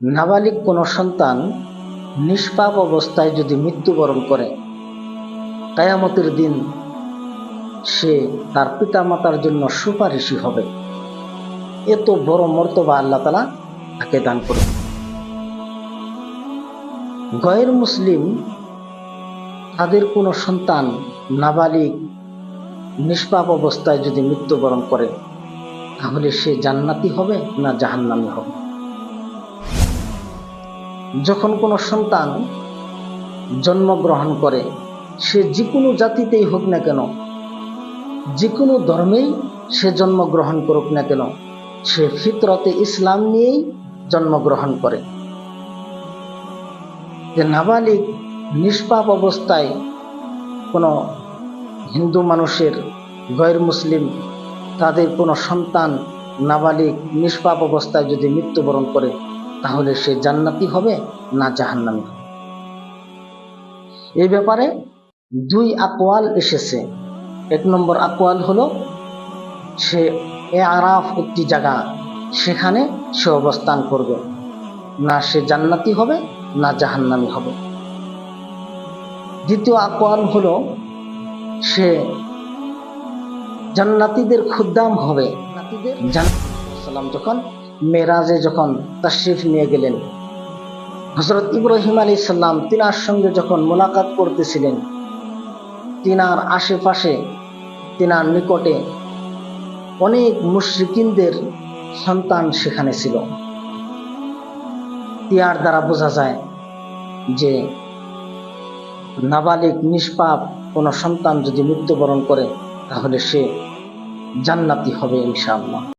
নাবালিক কোনো সন্তান নিষ্পাপ অবস্থায় যদি মৃত্যুবরণ করে, কায়ামতের দিন সে তার পিতামাতার জন্য সুপারিশই হবে। এত বড় মর্তবা আল্লাহ তালা তাকে দান করে গয়ের মুসলিম তাদের কোনো সন্তান নাবালিক নিষ্পাপ অবস্থায় যদি মৃত্যুবরণ করে, তাহলে সে জান্নাতি হবে না জাহান্নামি হবে? যখন কোনো সন্তান জন্মগ্রহণ করে, সে যে কোনো জাতিতেই হোক না কেন, যে কোনো ধর্মেই সে জন্মগ্রহণ করুক না কেন, সে ফিতরতে ইসলাম নিয়েই জন্মগ্রহণ করে। যে নাবালিক, নিষ্পাপ অবস্থায় কোনো হিন্দু মানুষের গैर মুসলিম, তাদের কোনো সন্তান নাবালিক, নিষ্পাপ অবস্থায় যদি মৃত্যুবরণ করে তাহলে সে জান্নাতি হবে না জাহান্নামি হবে? এই ব্যাপারে দুই আকওয়াল এসেছে। এক নম্বর আকওয়াল হলো, সে এ আরাফ একটি জায়গা, সেখানে সে অবস্থান করবে। না সে জান্নাতি হবে, না জাহান্নামি হবে। দ্বিতীয় আকওয়াল হলো, সে জান্নাতীদের খুদ্দাম হবে। জান্নাতিদের সালাম যখন মেরাজে যখন তাশরিফ নিয়ে গেলেন হজরত ইব্রাহিম আলী সাল্লাম তিনার সঙ্গে যখন মোলাকাত করতেছিলেন, তিনার আশেপাশে, তিনার নিকটে অনেক মুশরিকিনদের সন্তান সেখানে ছিল। তিয়ার দ্বারা বোঝা যায় যে নাবালিক, নিষ্পাপ কোনো সন্তান যদি মৃত্যুবরণ করে, তাহলে সে জান্নাতি হবে ইনশাআল্লাহ।